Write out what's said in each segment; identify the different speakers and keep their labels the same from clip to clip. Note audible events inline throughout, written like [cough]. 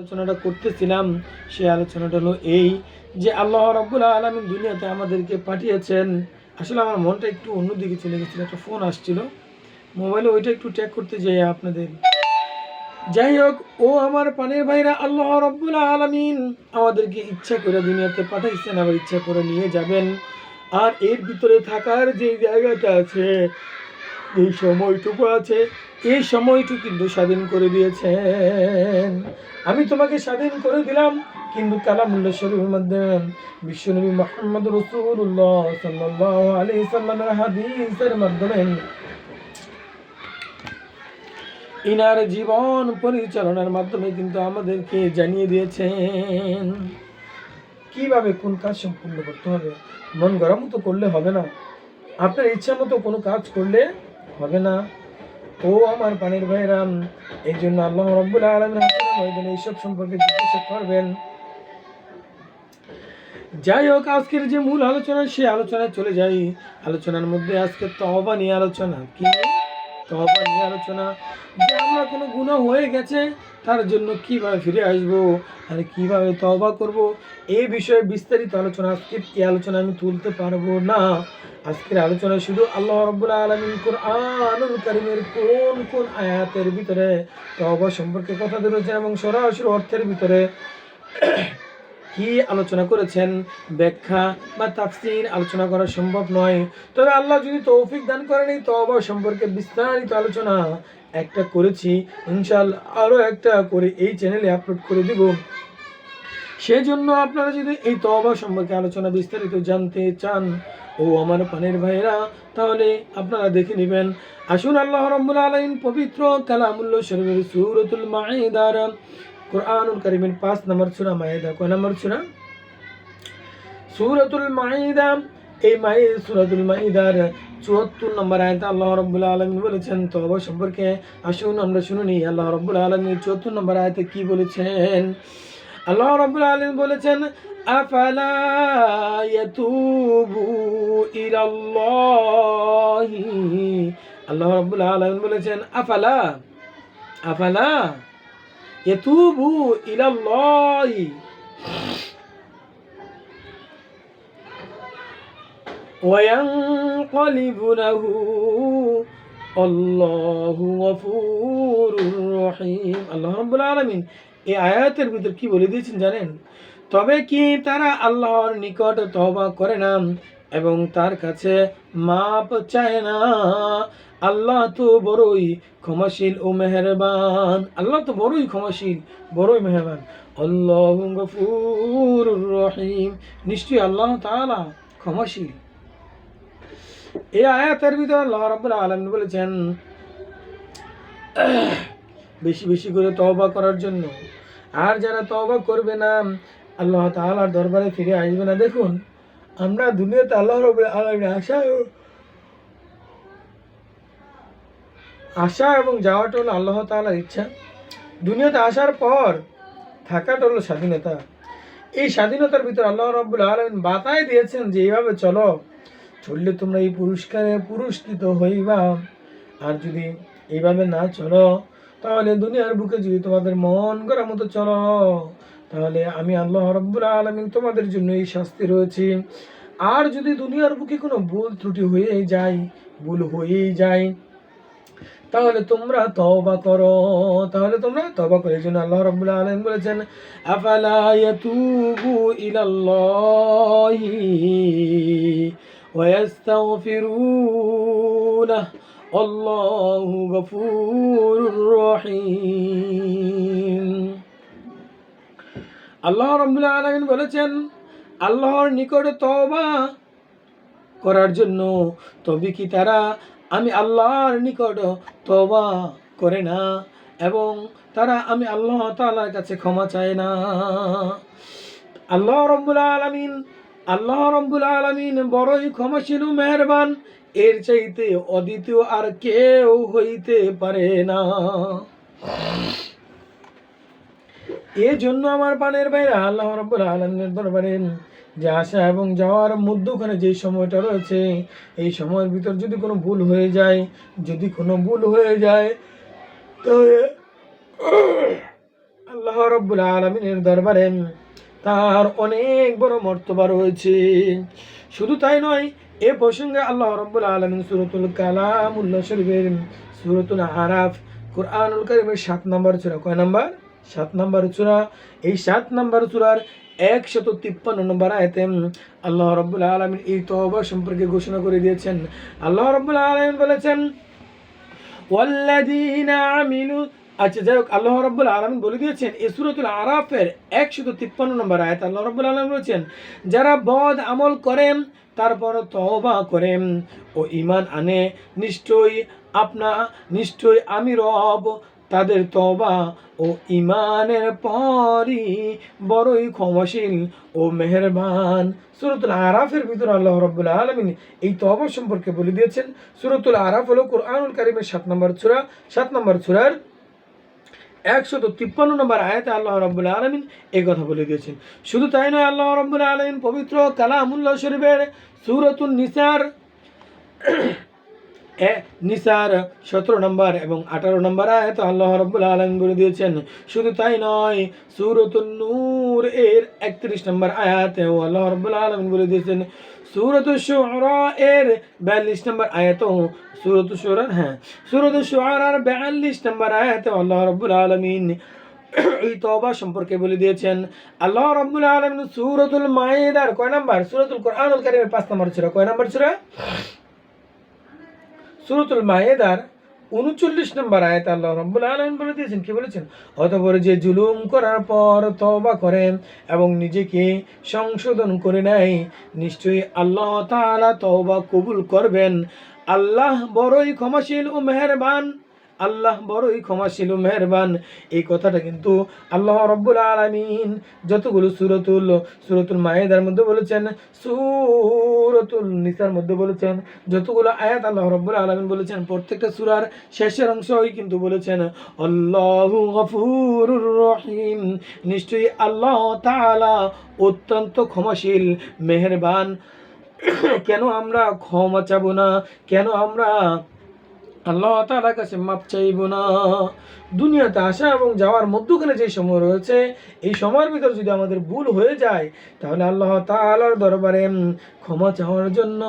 Speaker 1: আলোচনাটা করতেছিলাম, সেই আলোচনাটা হলো এই যে আল্লাহ রব্বুল আলমিন দুনিয়াতে আমাদেরকে পাঠিয়েছেন। আসলে আমার মনটা একটু অন্যদিকে চলে গেছিল, একটা ফোন আসছিল। মোবাইলে ওইটা একটু ট্যাগ করতে যাই আপনাদের। যাই হোক, ও আমার পানের ভাইরা, আল্লাহ রব্বুল আলমিন আমাদেরকে ইচ্ছা করে দুনিয়াতে পাঠাইছেন, আবার ইচ্ছা করে নিয়ে যাবেন। আর এর ভিতরে থাকার যে জায়গাটা আছে, এই সময়টুকু আছে এই সময়টুকু কিন্তু স্বাধীন করে দিয়েছেন। আমি তোমাকে স্বাধীন করে দিলাম, কিন্তু কালামুল্লাহ শরীফের মধ্যে বিশ্বনবী মোহাম্মদ রসুল্লাহ সাল্লাহ আলি সাল্লামের হাদিসের মাধ্যমে ইনার জীবন পরিচালনার মাধ্যমে কিন্তু আমাদেরকে জানিয়ে দিয়েছেন। কীভাবে কোন কাজ সম্পূর্ণ করতে হবে? মন গরম তো করলে হবে না। আপনার ইচ্ছা মতো কোনো কাজ করলে হবে না। ও আমার পানির ভাইরাম এই জন্য আল্লাহ রব্বুল আলমের ময়দানে এইসব সম্পর্কে জিজ্ঞাসা করবেন। যাই হোক, আজকের যে মূল আলোচনা, সেই আলোচনায় চলে যাই। আলোচনার মধ্যে আজকে তহবা নিয়ে আলোচনা। কি? তহবা নিয়ে আলোচনা। যে আমরা কোনো গুণা হয়ে গেছে, তার জন্য কীভাবে ফিরে আসব আর কীভাবে তহবা করব এই বিষয়ে বিস্তারিত আলোচনা আজকে এই আলোচনা আমি তুলতে পারব না। আজকের আলোচনা শুধু আল্লাহ রব্বুল আলমিন কোরআনুল কারিমের কোন কোন আয়াতের ভিতরে তহবা সম্পর্কে কথা ধরেছেন এবং সরাসরি অর্থের ভিতরে [clears throat] কি আলোচনা করেছেন, ব্যাখ্যা বা তাফসির আলোচনা করা সম্ভব নয়। তবে আল্লাহ যদি তৌফিক দান করেন এই তওবা সম্পর্কে বিস্তারিত আলোচনা একটা করেছি। ইনশাআল্লাহ আরও একটা করে এই চ্যানেলে আপলোড করে দিব। সেজন্য আপনারা যদি এই তওবা সম্পর্কে আলোচনা বিস্তারিত জানতে চান, ও আমার পানের ভাইরা তাহলে আপনারা দেখে নেবেন, আসুন আল্লাহ রব্বুল আলামিন পবিত্র কালামুল্লাহ শরীফের সূরাতুল মাঈদার, কোরআনুল কারিমের পাঁচ নম্বর সূরা মাঈদা কয় নম্বর সূরা? সুরতুল মাঈদা, এই মাই, সূরাতুল মাঈদার চুয়াত্তর নম্বর আয়াতে আল্লাহ রব্বুল আলামিন বলেছেন, তওবা সম্পর্কে আসুন, আমরা শুনুনি আল্লাহ রব্বুল আলামিন চুয়াত্তর নম্বর আয়াতে কি বলেছেন? আল্লাহ রব্বুল আলামিন বলেছেন আফালা ইয়াতুবু ইলাল্লাহি আল্লাহ রব্বুল আলামিন বলেছেন আফালা আফালা ইয়াতুবু ইলাল্লাহি وينقلب له الله غفور رحيم আল্লাহ রাব্বুল আলামিন এই আয়াতের ভিতর কি বলে দিয়েছেন জানেন? তবে কি তারা আল্লাহর নিকট তওবা করে না এবং তার কাছে মাপ চায় না? আল্লাহ তো বড়ই ক্ষমাশীল ও মেহেরবান। আল্লাহ তো বড়ই ক্ষমাশীল, বড়ই মেহেরবান। আল্লাহ গফুর রহিম। নিশ্চয়ই আল্লাহ তালা ক্ষমাশীল। এই আয়াতের ভিতরে আল্লাহ রাব্বুল আলামিন বলেছেন বেশি বেশি করে তওবা করার জন্য। আর যারা তওবা করবে না, আল্লাহ তাআলার দরবারে ফিরে আসবে না। দেখুন, আমরা দুনিয়াতে আল্লাহ আলামিন আশা আশা এবং যাওয়াটা হলো আল্লাহ তাআলার ইচ্ছা। দুনিয়াতে আসার পর থাকাটা হলো স্বাধীনতা। এই স্বাধীনতার ভিতর আল্লাহ রাব্বুল আলামিন বাতায় দিয়েছেন যে, এইভাবে চলো, চললে তোমরা এই পুরস্কারে পুরস্কৃত হইবা। আর যদি এইভাবে না চলো তাহলে দুনিয়ার বুকে যদি তোমাদের মন করার মতো চলো, তাহলে আমি আল্লাহ রব্বুল আলমিন তোমাদের জন্য এই শাস্তি রয়েছে। আর যদি দুনিয়ার বুকে কোনো ভুল ত্রুটি হয়েই যায়, ভুল হয়েই যায়, তাহলে তোমরা তবা করো। তাহলে তোমরা তবা করো এই জন্য আল্লাহ রাব্বুল আলামিন বলেছেন, আফালা ইয়াতুবু ইলাল্লাহি ইয়াস্তাগফিরুনাহ আল্লাহু গফুরুর রহিম আল্লাহ রাব্বুল আলামিন বলেছেন, আল্লাহর নিকটে তওবা করার জন্য তবে কি তারা, আমি আল্লাহর নিকট তবা করে না এবং তারা আমি আল্লাহ তাআলার কাছে ক্ষমা চায় না। আল্লাহ রব্বুল আলামিন, আল্লাহ রব্বুল আলামিন বড়ই ক্ষমাশীল মেহেরবান এর চাইতে অদ্বিতীয় আর কেউ হইতে পারে না। এই জন্য আমার পানের বাইরে আল্লাহ রব্বুল আলমিনের দরবারে যে আসা এবং যাওয়ার মধ্যখানে যে সময়টা রয়েছে, এই সময়ের ভিতর যদি কোনো ভুল হয়ে যায়, যদি কোনো ভুল হয়ে যায়, তবে আল্লাহ রব্বুল আলমিনের দরবারে তার অনেক বড় মর্তবা রয়েছে। শুধু তাই নয় এ প্রসঙ্গে আল্লাহ রব্বুল আলমিন সুরতুল কালামুল্লাহ শরীফের সুরতুল আরাফ কোরআনুল করিমের সাত নম্বর চূড়া কয় নম্বর? সাত নম্বর চূড়া এই সাত নম্বর চূড়ার একশত তিপ্পান্ন নম্বর আয়তে আল্লাহ রব্বুল আলমিন এই তহবা সম্পর্কে ঘোষণা করে দিয়েছেন। আল্লাহ রব্বুল আলমিন বলেছেন, ওয়াল্লাযীনা আমিলু আচ্ছা যাই হোক, আল্লাহ রব্বুল আলমিন বলে দিয়েছেন, এই সুরতুল আরাফের একশত তিপ্পান্ন নম্বর আয়াত, আল্লাহ রব্বুল আলম বলেছেন, যারা বদ আমল করেন তারপর তওবা করেন। ও ইমান আনে, নিশ্চয়ই আপনা, নিশ্চয়ই আমি রব, তাদের তবা ও ইমানের পরই বড়ই ক্ষমাশীল ও মেহেরবান। সুরতুল আরাফের ভিতরে আল্লাহ রব্বুল আলমিন এই তওবা সম্পর্কে বলে দিয়েছেন, সুরতুল আরাফ হলো কোরআনুল কারিমের সাত নম্বর ছুরা সাত নম্বর ছুরার একশত তিপ্পান্ন নম্বর আয়াতে আল্লাহ রব্বুল আলমিন এই কথা বলে দিয়েছেন। শুধু তাই নয়, আল্লাহ রব্বুল আলমিন পবিত্র কালামুল্লাহ শরীফের সুরতুল নিসার [clears throat] নিসার সতেরো নম্বর এবং আঠারো নম্বর আয়াত আল্লাহ রব্বুল আলম বলে দিয়েছেন, শুধু তাই নয় সুরতুল নূর এর একত্রিশ নম্বর আয়াতে আল্লাহ রব্বুল আলম বলে দিয়েছেন সুরত এর বিয়াল্লিশ নম্বর আয়াত সুরত শুরার হ্যাঁ সুরত শুরার বিয়াল্লিশ নম্বর আয়াত আল্লাহ রব্বুল আলমিন এই তবা সম্পর্কে বলে দিয়েছেন। আল্লাহ রব্বুল আলমিন সুরতুল মায়েদার কয় নাম্বার? সুরতুল কোরআনুল কারিমের পাঁচ নম্বর ছিল কয় নাম্বার ছিল সুরতুল মায়েদার উনচল্লিশ নম্বর আয়াত আল্লাহ রব্বুল আলম বলে দিয়েছেন, কি বলেছেন? অতপর যে জুলুম করার পর তবা করেন এবং নিজেকে সংশোধন করে নেয়, নিশ্চয়ই আল্লাহ তালা তবা কবুল করবেন। আল্লাহ বড়ই ক্ষমাশীল ও মেহেরবান। আল্লাহ বড়ই ক্ষমাশীল, মেহেরবান। এই কথাটা কিন্তু আল্লাহ রব্বুল আলমিন যতগুলো সুরতুল সুরতুল মায়েদার মধ্যে বলেছেন, সুরতুল নিসার মধ্যে বলেছেন, যতগুলো আয়াত আল্লাহ রব্বুল আলমিন বলেছেন, প্রত্যেকটা সুরার শেষের অংশই কিন্তু বলেছেন, আল্লাহু গফুরুর রহিম। নিশ্চয়ই আল্লাহ তাআলা অত্যন্ত ক্ষমাশীল, মেহেরবান। কেন আমরা ক্ষমা চাবো না? কেন আমরা আল্লাহ তাআলার কাছে মাপ চাইব না। দুনিয়াতে আসা এবং যাওয়ার মধ্যখানে যে সময় রয়েছে, এই সময়ের ভিতর যদি আমাদের ভুল হয়ে যায়, তাহলে আল্লাহ তাআলার দরবারে ক্ষমা চাওয়ার জন্য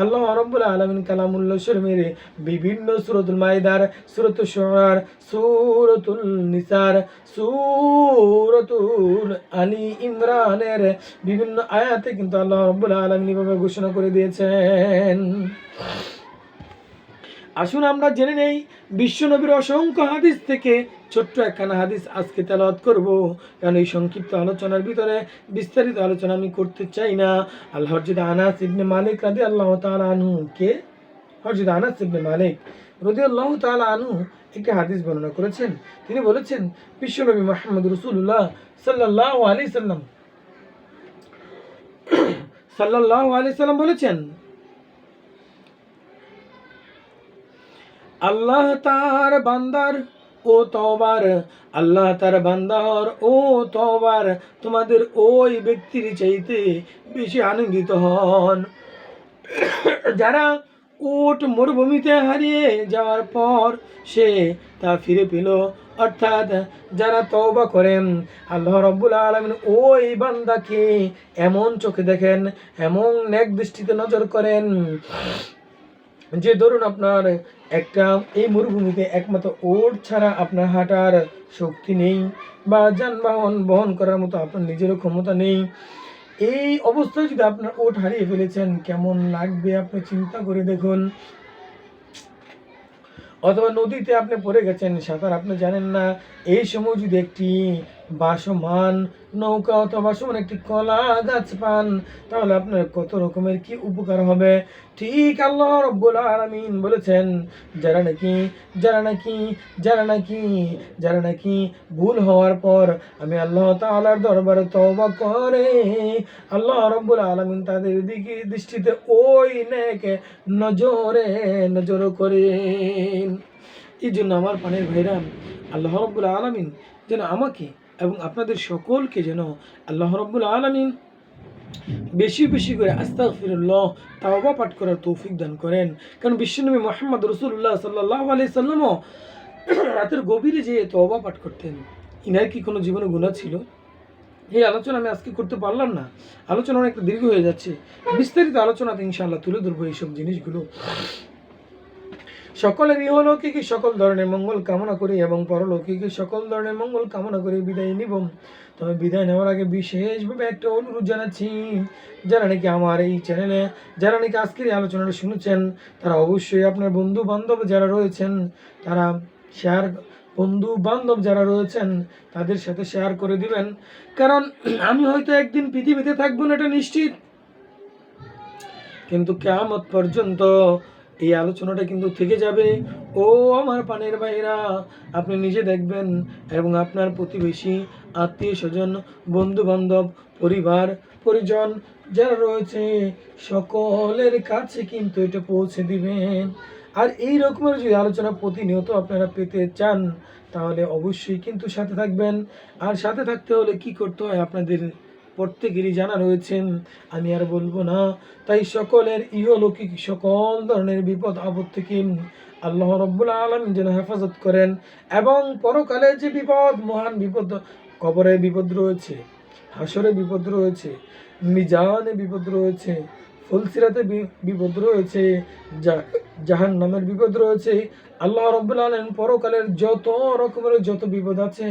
Speaker 1: আল্লাহ রব্বুল আলমিন কালামুল্লাহ শরীফের বিভিন্ন সুরতুল মাইদার সুরতুল সোহার সুরতুল নিসার, সুরতুল আলী ইমরানের বিভিন্ন আয়াতে কিন্তু আল্লাহ রব্বুল আলমিন এভাবে ঘোষণা করে দিয়েছেন। আসুন আমরা জেনে নেই বিশ্বনবীর অসংখ্য হাদিস থেকে ছোট্ট একখানা হাদিস আজকে তেলাওয়াত করব। কারণ এই সংক্ষিপ্ত আলোচনার ভিতরে বিস্তারিত আলোচনা আমি করতে চাই না। আল্লাহ হরজিদ আনাস ইবনে মালিক রাদি আল্লাহ তাআলা আনহু কে হরজিদ আনাস ইবনে মালিক রদি আল্লাহ আনহু একটি হাদিস বর্ণনা করেছেন। তিনি বলেছেন বিশ্বনবী মোহাম্মদ রসুল্লাহ সাল্লাল্লাহু আলি সাল্লাম, সাল্লাল্লাহু আলি সাল্লাম বলেছেন আল্লাহ তার বান্দার, ও তওবার। আল্লাহ তার বান্দার, ও তওবার। তোমাদের ওই ব্যক্তির চাইতে বেশি আনন্দিত হন। যারা উট মরুভূমিতে হারিয়ে যাওয়ার পর সে তা ফিরে পেল। অর্থাৎ যারা তওবা করেন, আল্লাহ রব্বুল আলমিন ওই বান্দাকে এমন চোখে দেখেন, এমন নেক দৃষ্টিতে নজর করেন যে ধরুন আপনার একটা, এই মরুভূমিতে একমাত্র ওট ছাড়া আপনার হাঁটার শক্তি নেই বা যানবাহন বহন করার মতো আপনার নিজেরও ক্ষমতা নেই। এই অবস্থায় যদি আপনার ওট হারিয়ে ফেলেছেন, কেমন লাগবে আপনি চিন্তা করে দেখুন। অথবা নদীতে আপনি পড়ে গেছেন, সাঁতার আপনি জানেন না। এই সময় যদি একটি বাসমান, নৌকা অথবা বাসমান একটি কলা গাছ পান, তাহলে আপনার কত রকমের কি উপকার হবে? ঠিক আল্লাহ রব্বুল আলামিন বলেছেন, যারা নাকি যারা নাকি যারা নাকি যারা নাকি ভুল হওয়ার পর আমি আল্লাহ তাআলার দরবারে তওবা করে, আল্লাহ রব্বুল আলামিন তাদের দিকে দৃষ্টিতে ওই নেক নজরে, নজর করেন এই জন্য আমার পানের ভাইরা, আল্লাহ রব্বুল আলমিন যেন আমাকে এবং আপনাদের সকলকে যেন আল্লাহ রব্বুল আলমিন বেশি বেশি করে আস্তাগফিরুল্লাহ, তাওবা পাঠ করার তৌফিক দান করেন। কারণ বিশ্বনবী মোহাম্মদ রসুল্লাহ সাল্লাহ আলি সাল্লামও রাতের গভীরে যেয়ে তওবা পাঠ করতেন। ইনার কি কোনো জীবনে গুণা ছিল? এই আলোচনা আমি আজকে করতে পারলাম না। আলোচনা অনেকটা দীর্ঘ হয়ে যাচ্ছে। বিস্তারিত আলোচনাতে ইনশাআল্লাহ তুলে ধরবো এইসব জিনিসগুলো। সকলের ইহলৌকিক সকল ধরনের মঙ্গল কামনা করি এবং পরলৌকিক সকল ধরনের মঙ্গল কামনা করে, বিদায় নিব। তবে বিদায় নেওয়ার আগে বিশেষভাবে একটা অনুরোধ জানাচ্ছি, যারা নাকি আমার এই চ্যানেলে যারা নাকি আজকের এই আলোচনাটা শুনেছেন, তারা অবশ্যই আপনার বন্ধু বান্ধব যারা রয়েছেন, তারা শেয়ার বন্ধু বান্ধব যারা রয়েছেন, তাদের সাথে শেয়ার করে দিবেন। কারণ আমি হয়তো একদিন পৃথিবীতে থাকব না, এটা নিশ্চিত। কিন্তু কেয়ামত পর্যন্ত এই আলোচনাটা কিন্তু থেকে যাবে। ও আমার পানের ভাইরা আপনি নিজে দেখবেন এবং আপনার প্রতিবেশী, আত্মীয় স্বজন বন্ধু বান্ধব পরিবার, পরিজন যারা রয়েছে, সকলের কাছে কিন্তু এটা পৌঁছে দিবেন। আর এই রকমের যদি আলোচনা প্রতিনিয়ত আপনারা পেতে চান, তাহলে অবশ্যই কিন্তু সাথে থাকবেন। আর সাথে থাকতে হলে কি করতে হয় আপনাদের প্রত্যেকেরই জানা রয়েছেন, আমি আর বলব না। তাই সকলের ইহলৌকিক সকল ধরনের বিপদ আপদ থেকে আল্লাহ রব্বুল আলম যেন হেফাজত করেন এবং পরকালে যে বিপদ, মহান বিপদ, কবরে বিপদ রয়েছে, হাসরে বিপদ রয়েছে, মিজানে বিপদ রয়েছে, ফুলসিরাতে বিপদ রয়েছে জা- জাহান নামের বিপদ রয়েছে। আল্লাহ রব্বুল আলম পরকালের যত রকমের যত বিপদ আছে,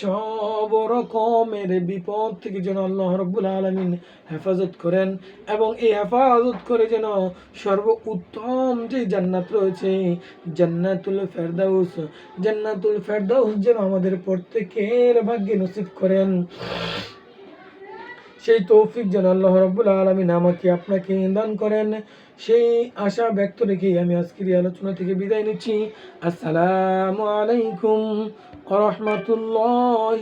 Speaker 1: সব রকমের বিপদ থেকে যেন আল্লাহ রব্বুল আলমিন হেফাজত করেন এবং এই হেফাজত করে যেন সর্ব উত্তম যে জান্নাত রয়েছে, জান্নাতুল ফেরদাউস জান্নাতুল ফেরদাউস যেন আমাদের প্রত্যেকের ভাগ্যে নসিব করেন। সেই তৌফিক যেন আল্লাহ রব্বুল আলমিন আমাকে আপনাকে দান করেন। সেই আশা ব্যক্ত রেখেই আমি আজকের এই আলোচনা থেকে বিদায় নিচ্ছি। আসসালামু আলাইকুম রহমতুল্লাহ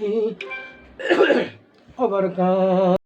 Speaker 1: রহমতুল্লাহি